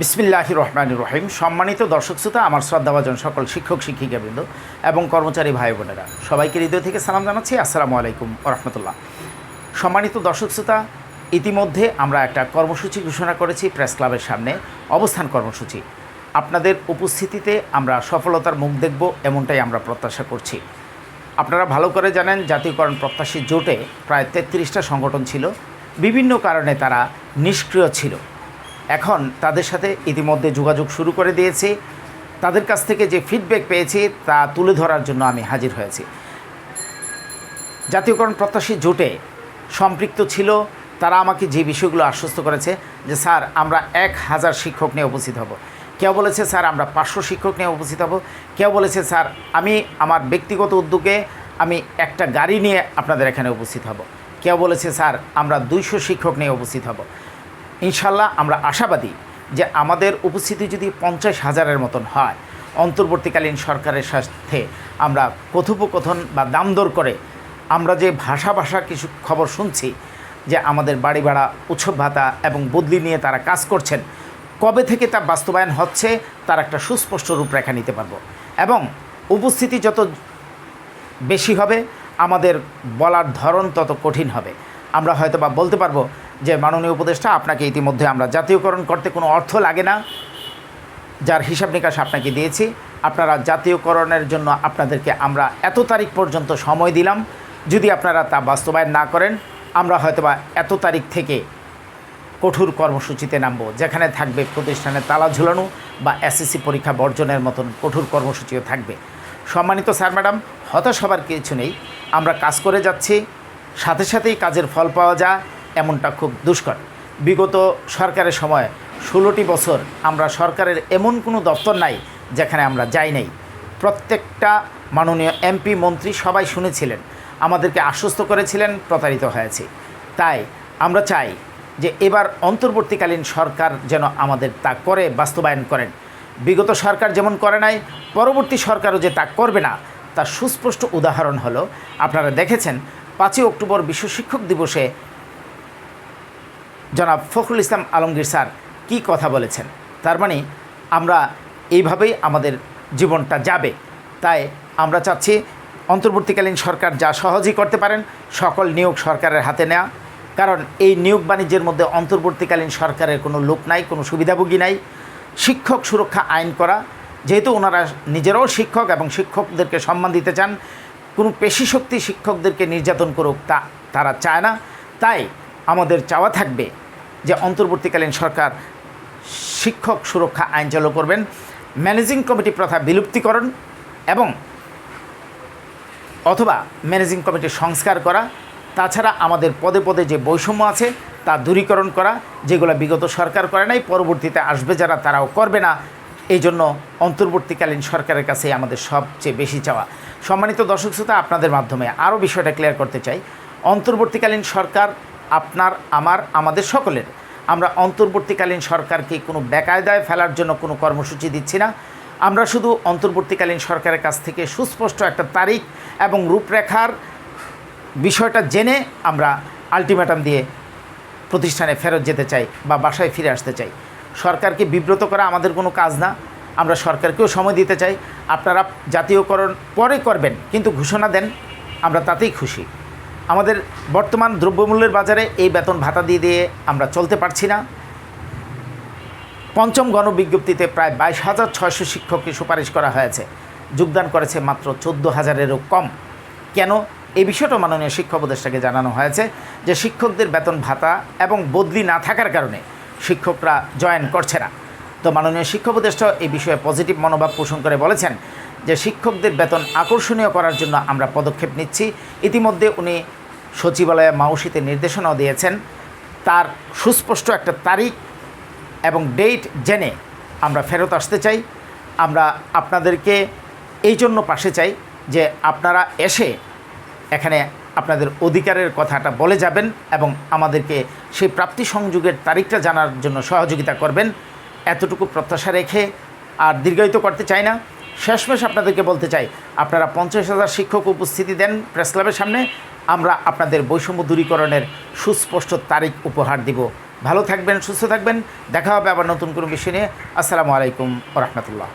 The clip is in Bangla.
বিসমিল্লাহ রহমান রহিম। সম্মানিত দর্শক শ্রোতা, আমার শ্রদ্ধাভাজন সকল শিক্ষক, শিক্ষিকাবৃন্দ এবং কর্মচারী ভাই বোনেরা, সবাইকে হৃদয় থেকে সালাম জানাচ্ছি। আসসালামু আলাইকুম রহমতুল্লাহ। সম্মানিত দর্শক শ্রোতা, ইতিমধ্যে আমরা একটা কর্মসূচি ঘোষণা করেছি প্রেস ক্লাবের সামনে, অবস্থান কর্মসূচি। আপনাদের উপস্থিতিতে আমরা সফলতার মুখ দেখব, এমনটাই আমরা প্রত্যাশা করছি। আপনারা ভালো করে জানেন, জাতীয়করণ প্রত্যাশী জোটে প্রায় তেত্রিশটা সংগঠন ছিল। বিভিন্ন কারণে তারা নিষ্ক্রিয় ছিল। এখন তাদের সাথে ইতিমধ্যে যোগাযোগ শুরু করে দিয়েছি। তাদের কাছ থেকে যে ফিডব্যাক পেয়েছি, তা তুলে ধরার জন্য আমি হাজির হয়েছি। জাতীয়করণ প্রত্যাশী জোটে সম্পৃক্ত ছিল, তারা আমাকে যে বিষয়গুলো আশ্বস্ত করেছে যে, স্যার, আমরা এক হাজার শিক্ষক নিয়ে উপস্থিত হব। কেউ বলেছে, স্যার, আমরা পাঁচশো শিক্ষক নিয়ে উপস্থিত হব। কেউ বলেছে, স্যার, আমি আমার ব্যক্তিগত উদ্যোগে আমি একটা গাড়ি নিয়ে আপনাদের এখানে উপস্থিত হব। কেউ বলেছে, স্যার, আমরা দুইশো শিক্ষক নিয়ে উপস্থিত হব। ইনশাল্লাহ আমরা আশাবাদী যে আমাদের উপস্থিতি যদি পঞ্চাশ হাজারের মতন হয়, অন্তর্বর্তীকালীন সরকারের সাথে আমরা কথোপকথন বা দাম দর করে আমরা যে ভাষা ভাষা কিছু খবর শুনছি যে আমাদের বাড়ি ভাড়া, উৎসব ভাতা এবং বদলি নিয়ে তারা কাজ করছেন, কবে থেকে তা বাস্তবায়ন হচ্ছে তার একটা সুস্পষ্ট রূপরেখা নিতে পারব। এবং উপস্থিতি যত বেশি হবে, আমাদের বলার ধরন তত কঠিন হবে। আমরা হয়তো বা বলতে পারব যে মাননীয় উপদেষ্টা, আপনাকে ইতিমধ্যে আমরা জাতীয়করণ করতে কোনো অর্থ লাগে না। যার হিসাব নিকাশ আপনাকে দিয়েছি। আপনারা জাতীয়করণের জন্য আপনাদেরকে আমরা এত তারিখ পর্যন্ত সময় দিলাম। যদি আপনারা তা বাস্তবায়ন না করেন, আমরা হয়তোবা এত তারিখ থেকে কঠোর কর্মসূচিতে নামব, যেখানে থাকবে প্রতিষ্ঠানে তালা ঝুলানো বা এসএসসি পরীক্ষা বর্জনের মতন কঠোর কর্মসূচিও থাকবে। সম্মানিত স্যার, ম্যাডাম, হতাশ হবার কিছু নেই। আমরা কাজ করে যাচ্ছি। সাথে সাথেই কাজের ফল পাওয়া যায়। এমনটা খুব দুষ্কর। বিগত সরকারের সময় ষোলোটি বছর আমরা সরকারের এমন কোনো দপ্তর নাই যেখানে আমরা যাই নাই। প্রত্যেকটা মাননীয় এমপি, মন্ত্রী সবাই শুনেছিলেন, আমাদেরকে আশ্বস্ত করেছিলেন, প্রতারিত হয়েছে। তাই আমরা চাই যে এবার অন্তর্বর্তীকালীন সরকার যেন আমাদের তা করে, বাস্তবায়ন করেন। বিগত সরকার যেমন করে নাই, পরবর্তী সরকারও যে তা করবে না, তার সুস্পষ্ট উদাহরণ হলো, আপনারা দেখেছেন, পাঁচই অক্টোবর বিশ্ব শিক্ষক দিবসে জনাব ফখরুল ইসলাম আলমগীর স্যার কী কথা বলেছেন? তার মানে আমরা এইভাবেই আমাদের জীবনটা যাবে। তাই আমরা চাচ্ছি অন্তর্বর্তীকালীন সরকার যা সহজেই করতে পারেন, সকল নিয়োগ সরকারের হাতে নেওয়া কারণ এই নিয়োগ বাণিজ্যের মধ্যে অন্তর্বর্তীকালীন সরকারের কোনো লোক নাই, কোনো সুবিধাভোগী নাই। শিক্ষক সুরক্ষা আইন করা, যেহেতু ওনারা নিজেরাও শিক্ষক এবং শিক্ষকদেরকে সম্মান দিতে চান, কোনো পেশি শক্তি শিক্ষকদেরকে নির্যাতন করুক তা তারা চায় না। তাই আমাদের চাওয়া থাকবে যে অন্তর্বর্তীকালীন সরকার শিক্ষক সুরক্ষা আইন চালু করবেন, ম্যানেজিং কমিটি প্রথা বিলুপ্তিকরণ এবং অথবা ম্যানেজিং কমিটির সংস্কার করা, তাছাড়া আমাদের পদে পদে যে বৈষম্য আছে তা দূরীকরণ করা, যেগুলো বিগত সরকার করে নাই, পরবর্তীতে আসবে যারা তারাও করবে না। এই জন্য অন্তর্বর্তীকালীন সরকারের কাছে আমাদের সবচেয়ে বেশি চাওয়া। সম্মানিত দর্শক শ্রোতা, আপনাদের মাধ্যমে আরও বিষয়টা ক্লিয়ার করতে চাই। অন্তর্বর্তীকালীন সরকার আপনার, আমার, আমাদের সকলের। আমরা অন্তর্বর্তীকালীন সরকারকে কোনো বেকায়দায় ফেলার জন্য কোনো কর্মসূচি দিচ্ছি না। আমরা শুধু অন্তর্বর্তীকালীন সরকারের কাছ থেকে সুস্পষ্ট একটা তারিখ এবং রূপরেখার বিষয়টা জেনে আমরা আলটিমেটাম দিয়ে প্রতিষ্ঠানে ফেরত যেতে চাই বা বাসায় ফিরে আসতে চাই। সরকারকে বিব্রত করা আমাদের কোনো কাজ না। আমরা সরকারকেও সময় দিতে চাই। আপনারা জাতীয়করণ পরে করবেন, কিন্তু ঘোষণা দেন, আমরা তাতেই খুশি। আমাদের বর্তমান দ্রব্যমূল্যের বাজারে এই বেতন ভাতা দিয়ে দিয়ে আমরা চলতে পারছি না। পঞ্চম গণবিজ্ঞপ্তিতে প্রায় বাইশ হাজার ছয়শো শিক্ষককে সুপারিশ করা হয়েছে। যোগদান করেছে মাত্র চোদ্দ হাজারেরও কম। কেন? এই বিষয়টা মাননীয় শিক্ষা উপদেষ্টাকে জানানো হয়েছে যে শিক্ষকদের বেতন ভাতা এবং বদলি না থাকার কারণে শিক্ষকরা জয়েন করছে না। তো মাননীয় শিক্ষা উপদেষ্টা এই বিষয়ে পজিটিভ মনোভাব পোষণ করে বলেছেন যে শিক্ষকদের বেতন আকর্ষণীয় করার জন্য আমরা পদক্ষেপ নিচ্ছি। ইতিমধ্যে উনি সচিবালয়ে মাউসিতে নির্দেশনাও দিয়েছেন। তার সুস্পষ্ট একটা তারিখ এবং ডেট জেনে আমরা ফেরত আসতে চাই। আমরা আপনাদেরকে এই জন্য পাশে চাই যে আপনারা এসে এখানে আপনাদের অধিকারের কথাটা বলে যাবেন এবং আমাদেরকে সেই প্রাপ্তি সংযোগের তারিখটা জানার জন্য সহযোগিতা করবেন। এতটুকু প্রত্যাশা রেখে আর দীর্ঘায়িত করতে চাই না। শেষমেশ আপনাদেরকে বলতে চাই, আপনারা পঞ্চাশ হাজার শিক্ষক উপস্থিতি দেন প্রেস ক্লাবের সামনে। আমরা আপনাদের বৈষম্য দূরীকরণের সুস্পষ্ট তারিখ উপহার দিব। ভালো থাকবেন, সুস্থ থাকবেন। দেখা হবে আবার নতুন কোনো বিষয় নিয়ে। আসসালামু আলাইকুম রহমতুল্লাহ।